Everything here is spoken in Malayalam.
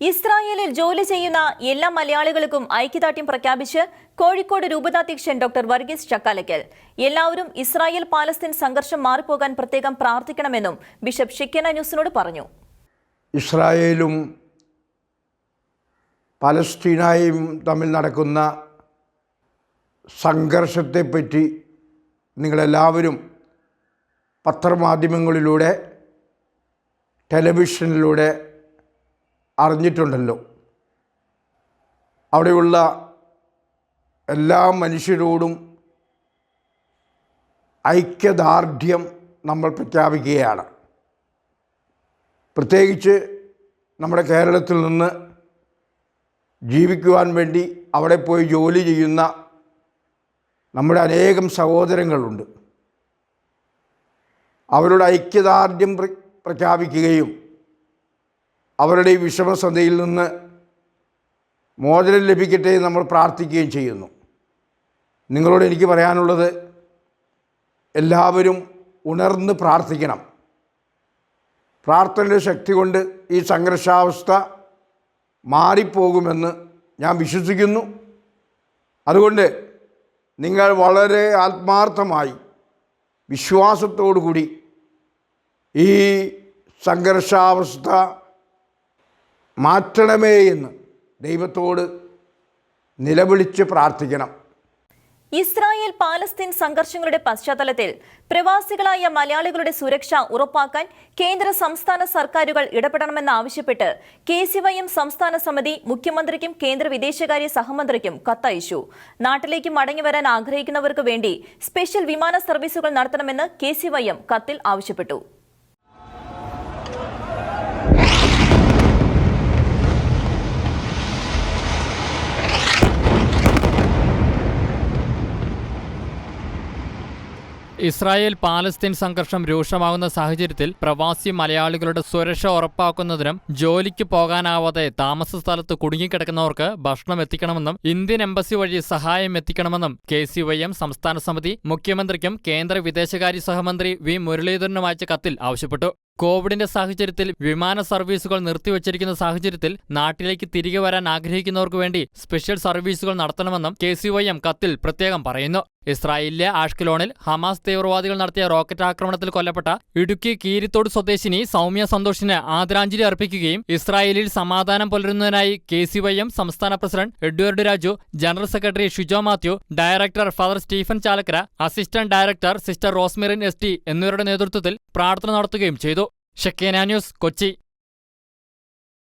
ഇസ്രായേലിൽ ജോലി ചെയ്യുന്ന എല്ലാ മലയാളികൾക്കും ഐക്യദാർഢ്യം പ്രഖ്യാപിച്ച് കോഴിക്കോട് രൂപതാധ്യക്ഷൻ ഡോക്ടർ വർഗീസ് ചക്കാലയ്ക്കൽ എല്ലാവരും ഇസ്രായേൽ പാലസ്തീൻ സംഘർഷം മാറിപ്പോകാൻ പ്രത്യേകം പ്രാർത്ഥിക്കണമെന്നും ബിഷപ്പ് ഷിക്കന ന്യൂസിനോട് പറഞ്ഞു. ഇസ്രായേലും പലസ്തീനായും തമ്മിൽ നടക്കുന്ന സംഘർഷത്തെപ്പറ്റി നിങ്ങളെല്ലാവരും പത്രമാധ്യമങ്ങളിലൂടെ ടെലിവിഷനിലൂടെ അറിഞ്ഞിട്ടുണ്ടല്ലോ. അവിടെയുള്ള എല്ലാ മനുഷ്യരോടും ഐക്യദാർഢ്യം നമ്മൾ പ്രഖ്യാപിക്കുകയാണ്. പ്രത്യേകിച്ച് നമ്മുടെ കേരളത്തിൽ നിന്ന് ജീവിക്കുവാൻ വേണ്ടി അവിടെ പോയി ജോലി ചെയ്യുന്ന നമ്മുടെ അനേകം സഹോദരങ്ങളുണ്ട്. അവരുടെ ഐക്യദാർഢ്യം പ്ര പ്രഖ്യാപിക്കുകയും അവരുടെ ഈ വിഷമസന്ധയിൽ നിന്ന് മോചനം ലഭിക്കട്ടെ എന്ന് നമ്മൾ പ്രാർത്ഥിക്കുകയും ചെയ്യുന്നു. നിങ്ങളോട് എനിക്ക് പറയാനുള്ളത് എല്ലാവരും ഉണർന്ന് പ്രാർത്ഥിക്കണം. പ്രാർത്ഥനയുടെ ശക്തി കൊണ്ട് ഈ സംഘർഷാവസ്ഥ മാറിപ്പോകുമെന്ന് ഞാൻ വിശ്വസിക്കുന്നു. അതുകൊണ്ട് നിങ്ങൾ വളരെ ആത്മാർത്ഥമായി വിശ്വാസത്തോടു കൂടി ഈ സംഘർഷാവസ്ഥ മാറ്റണമേ എന്ന് ദൈവത്തോട് നിലവിളിച്ച് പ്രാർത്ഥിക്കണം. ഇസ്രായേൽ പാലസ്തീൻ സംഘർഷങ്ങളുടെ പശ്ചാത്തലത്തിൽ പ്രവാസികളായ മലയാളികളുടെ സുരക്ഷ ഉറപ്പാക്കാൻ കേന്ദ്ര സംസ്ഥാന സർക്കാരുകൾ ഇടപെടണമെന്നാവശ്യപ്പെട്ട് കെ സി വൈ എം സംസ്ഥാന സമിതി മുഖ്യമന്ത്രിക്കും കേന്ദ്ര വിദേശകാര്യ സഹമന്ത്രിക്കും കത്തയച്ചു. നാട്ടിലേക്ക് മടങ്ങിവരാൻ ആഗ്രഹിക്കുന്നവർക്ക് വേണ്ടി സ്പെഷ്യൽ വിമാന സർവീസുകൾ നടത്തണമെന്ന് കെ സി വൈ എം കത്തിൽ ആവശ്യപ്പെട്ടു. ഇസ്രായേൽ പാലസ്തീൻ സംഘർഷം രൂക്ഷമാകുന്ന സാഹചര്യത്തിൽ പ്രവാസി മലയാളികളുടെ സുരക്ഷ ഉറപ്പാക്കുന്നതിനും ജോലിക്ക് പോകാനാവാതെ താമസ സ്ഥലത്ത് കുടുങ്ങിക്കിടക്കുന്നവർക്ക് ഭക്ഷണം എത്തിക്കണമെന്നും ഇന്ത്യൻ എംബസി വഴി സഹായം എത്തിക്കണമെന്നും കെ സി വൈ എം സംസ്ഥാന സമിതി മുഖ്യമന്ത്രിക്കും കേന്ദ്ര വിദേശകാര്യ സഹമന്ത്രി വി മുരളീധരനും അയച്ച കത്തിൽ ആവശ്യപ്പെട്ടു. കോവിഡിന്റെ സാഹചര്യത്തിൽ വിമാന സർവീസുകൾ നിർത്തിവച്ചിരിക്കുന്ന സാഹചര്യത്തിൽ നാട്ടിലേക്ക് തിരികെ വരാൻ ആഗ്രഹിക്കുന്നവർക്ക് വേണ്ടി സ്പെഷ്യൽ സർവീസുകൾ നടത്തണമെന്നും കെ സി വൈ എം കത്തിൽ പ്രത്യേകം പറയുന്നു. ഇസ്രായേലിലെ ആഷ്കലോണിൽ ഹമാസ് തീവ്രവാദികൾ നടത്തിയ റോക്കറ്റ് ആക്രമണത്തിൽ കൊല്ലപ്പെട്ട ഇടുക്കി കീരിത്തോട് സ്വദേശിനി സൗമ്യ സന്തോഷിന് ആദരാഞ്ജലി അർപ്പിക്കുകയും ഇസ്രായേലിൽ സമാധാനം പുലരുന്നതിനായി കെ സി വൈ എം സംസ്ഥാന president Edward Raju general secretary Shijo Mathew director father Stephen Chalakkara assistant director sister Rosemerin S T എന്നിവരുടെ നേതൃത്വത്തിൽ പ്രാർത്ഥന നടത്തുകയും ചെയ്തു. ഷക്കേന ന്യൂസ് കൊച്ചി